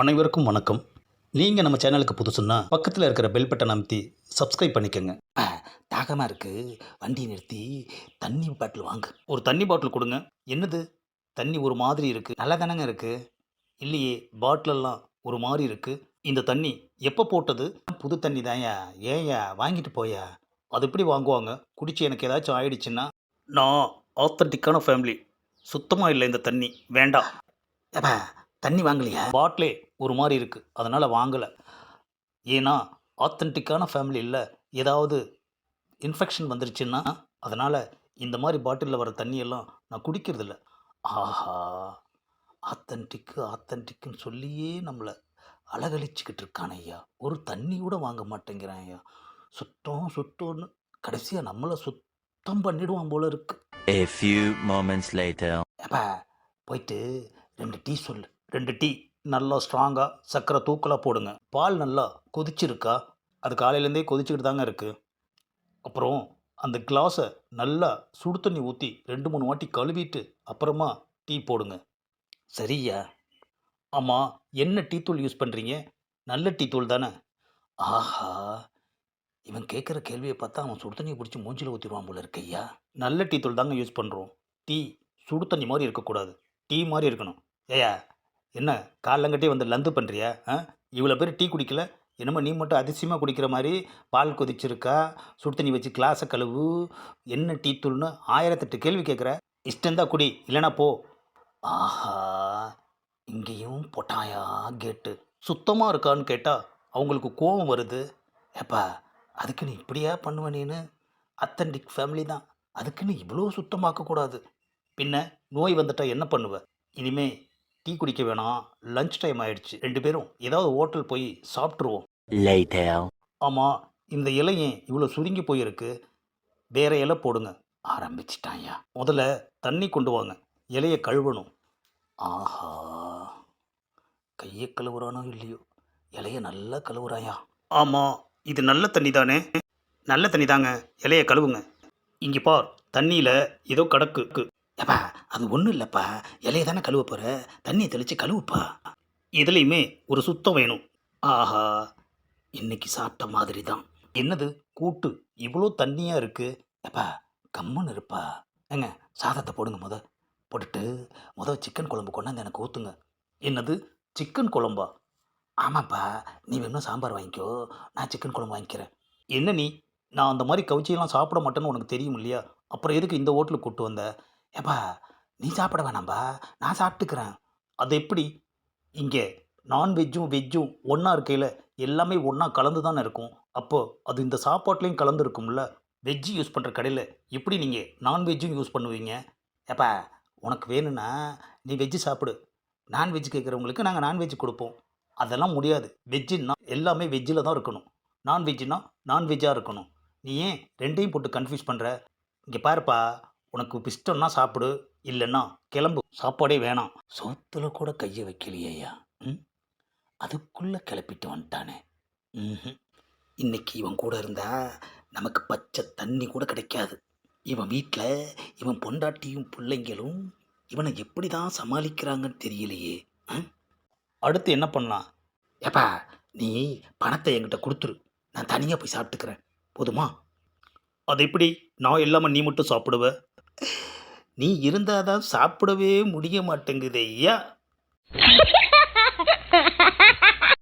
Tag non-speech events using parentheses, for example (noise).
அனைவருக்கும் வணக்கம். நீங்கள் நம்ம சேனலுக்கு புதுசுன்னா பக்கத்தில் இருக்கிற பெல் பட்டன் அமைத்தி சப்ஸ்கிரைப் பண்ணிக்கோங்க. தாகமாக இருக்குது வண்டி நிறுத்தி தண்ணி பாட்டில் வாங்க. ஒரு தண்ணி பாட்டில் கொடுங்க. என்னது? தண்ணி ஒரு மாதிரி இருக்குது நல்லா தானங்க இருக்குது இல்லையே பாட்டிலெல்லாம் ஒரு மாதிரி இருக்குது இந்த தண்ணி எப்போ போட்டது? புது தண்ணி தான்யா. ஏன்யா? வாங்கிட்டு போயா? அது எப்படி வாங்குவாங்க? குடிச்சு எனக்கு ஏதாச்சும் ஆயிடுச்சுன்னா நான் ஆத்தன்டிக்கான ஃபேமிலி சுத்தமாக இல்லை இந்த தண்ணி. வேண்டாம். தண்ணி வாங்கலையா? பாட்டிலே ஒரு மாதிரி இருக்குது அதனால் வாங்கலை. ஏன்னா ஆத்தன்டிக்கான ஃபேமிலி இல்லை ஏதாவது இன்ஃபெக்ஷன் வந்துருச்சுன்னா அதனால் இந்த மாதிரி பாட்டிலில் வர தண்ணியெல்லாம் நான் குடிக்கிறதில்ல. ஆஹா! ஆத்தன்டிக்கு ஆத்தன்டிக்குன்னு சொல்லியே நம்மளை அலகழிச்சிக்கிட்டு இருக்கான் ஐயா. ஒரு தண்ணி கூட வாங்க மாட்டேங்கிறான் ஐயா. சுத்தம் சுத்தம்னு கடைசியாக நம்மளை சுத்தம் பண்ணிடுவான் போல இருக்கு. A few moments later. அப்பா போயிட்டு ரெண்டு டீ சொல்லு. ரெண்டு டீ நல்லா ஸ்ட்ராங்காக சர்க்கரை தூக்கலாக போடுங்க. பால் நல்லா கொதிச்சிருக்கா? அது காலையிலேருந்தே கொதிச்சுக்கிட்டு தாங்க இருக்குது அப்புறம் அந்த கிளாஸை நல்லா சுடு தண்ணி ஊற்றி ரெண்டு மூணு வாட்டி கழுவிட்டு அப்புறமா டீ போடுங்க. சரியா? ஆமாம் என்ன டீ தூள் யூஸ் பண்ணுறீங்க நல்ல டீ தூள் தானே? ஆஹா! இவன் கேட்குற கேள்வியை பார்த்தா அவன் சுடு தண்ணியை பிடிச்சி மூஞ்சில் ஊற்றிடுவான் போல இருக்கையா? நல்ல டீ தூள் தாங்க யூஸ் பண்ணுறோம் டீ சுடு தண்ணி மாதிரி இருக்கக்கூடாது. டீ மாதிரி இருக்கணும். ஏயா என்ன காலங்கட்டி வந்து லந்து பண்ணுறியா ஆ? இவ்வளோ பேர் டீ குடிக்கல. என்னமோ நீ மட்டும் அதிசயமாக குடிக்கிற மாதிரி பால் கொதிச்சிருக்கா? சுடு தண்ணி வச்சு கிளாஸை கழுவு. என்ன டீ தூள்னு ஆயிரத்தெட்டு கேள்வி கேட்குற இஷ்டந்தா குடி இல்லைனா போ. ஆஹா இங்கேயும் பொட்டாயா கேட்டு சுத்தமாக இருக்கான்னு கேட்டால் அவங்களுக்கு கோபம் வருது. ஏப்பா அதுக்கு நீ இப்படியா பண்ணுவ நீனு? அத்தன்டிக் ஃபேமிலி தான். அதுக்குன்னு இவ்வளோ சுத்தமாக்கக்கூடாது பின்ன நோய் வந்துட்டா என்ன பண்ணுவ? இனிமே டீ குடிக்க வேணாம். லஞ்ச் டைம் ஆயிடுச்சு. ரெண்டு பேரும் ஏதாவது ஹோட்டல் போய் சாப்பிட்ருவோம். ஆமாம் இந்த இலை ஏன் இவ்வளோ சுருங்கி போயிருக்கு. வேற இலை போடுங்க. ஆரம்பிச்சிட்டாயா முதல்ல தண்ணி கொண்டு வாங்க. இலையை கழுவணும். ஆஹா. கையை கழுவுறானோ இல்லையோ? இலையை நல்லா கழுவுறாயா? ஆமாம் இது நல்ல தண்ணி தானே நல்ல தண்ணி தாங்க இலையை கழுவுங்க. இங்கே பார் தண்ணியில் ஏதோ கடக்கு ஏப்பா அது ஒன்றும் இல்லைப்பா. இலையை தானே கழுவ போகிற தண்ணியை தெளித்து கழுவுப்பா. இதுலேயுமே ஒரு சுத்தம் வேணும். ஆஹா இன்னைக்கு சாப்பிட்ட மாதிரி தான் என்னது? கூட்டு. இவ்வளோ தண்ணியாக இருக்கு. எப்பா கம்முன்னு இருப்பா. ஏங்க சாதத்தை போடுங்க முத. போட்டுட்டு முத சிக்கன் குழம்பு கொண்டாந்து எனக்கு ஊற்றுங்க என்னது? சிக்கன் குழம்பா? ஆமாப்பா. நீ வேணும் சாம்பார் வாங்கிக்கோ. நான் சிக்கன் குழம்பு வாங்கிக்கிறேன். என்ன நீ? நான் அந்த மாதிரி கவுச்சியெல்லாம் சாப்பிட மாட்டேன்னு உனக்கு தெரியும் இல்லையா? அப்புறம் எதுக்கு இந்த ஹோட்டலுக்கு கூட்டு வந்த? ஏப்பா நீ சாப்பிட வேணாம்பா. நான் சாப்பிட்டுக்கிறேன். அது எப்படி? இங்கே நான்வெஜ்ஜும் வெஜ்ஜும் ஒன்றா இருக்கையில் எல்லாமே ஒன்றா கலந்து தானே இருக்கும். அப்போது அது இந்த சாப்பாட்லேயும் கலந்துருக்கும்ல. வெஜ்ஜு யூஸ் பண்ணுற கடையில் எப்படி நீங்கள் நான்வெஜ்ஜும் யூஸ் பண்ணுவீங்க? ஏப்பா உனக்கு வேணும்னா நீ வெஜ்ஜு சாப்பிடு. நான்வெஜ் கேட்குறவங்களுக்கு நாங்கள் நான்வெஜ் கொடுப்போம். அதெல்லாம் முடியாது. வெஜ்ஜுன்னா எல்லாமே வெஜ்ஜில் தான் இருக்கணும். நான்வெஜ்ஜுனா நான்வெஜ்ஜாக இருக்கணும். நீ ஏன் ரெண்டையும் போட்டு கன்ஃபியூஸ் பண்ணுற இங்கே பாருப்பா உனக்கு இஷ்டம்னா சாப்பிடு. இல்லைன்னா கிளம்பு. சாப்பாடே வேணாம். சோத்துல கூட கையை வைக்கலையா ம்? அதுக்குள்ளே கிளப்பிட்டு வந்துட்டானே. ம்ஹும். இன்னைக்கு இவன் கூட இருந்தா நமக்கு பச்சை தண்ணி கூட கிடைக்காது. இவன் வீட்டில் இவன் பொண்டாட்டியும் பிள்ளைங்களும் இவனை எப்படி தான் சமாளிக்கிறாங்கன்னு தெரியலையே. அடுத்து என்ன பண்ணலாம்? ஏப்பா நீ பணத்தை என்கிட்ட கொடுத்துரு. நான் தனியாக போய் சாப்பிட்டுக்கிறேன். போதுமா? அது எப்படி? நான் இல்லாமல் நீ மட்டும் சாப்பிடுவ? நீ இருந்தாதான் சாப்பிடவே முடிய மாட்டேங்குது ஐயா. (laughs)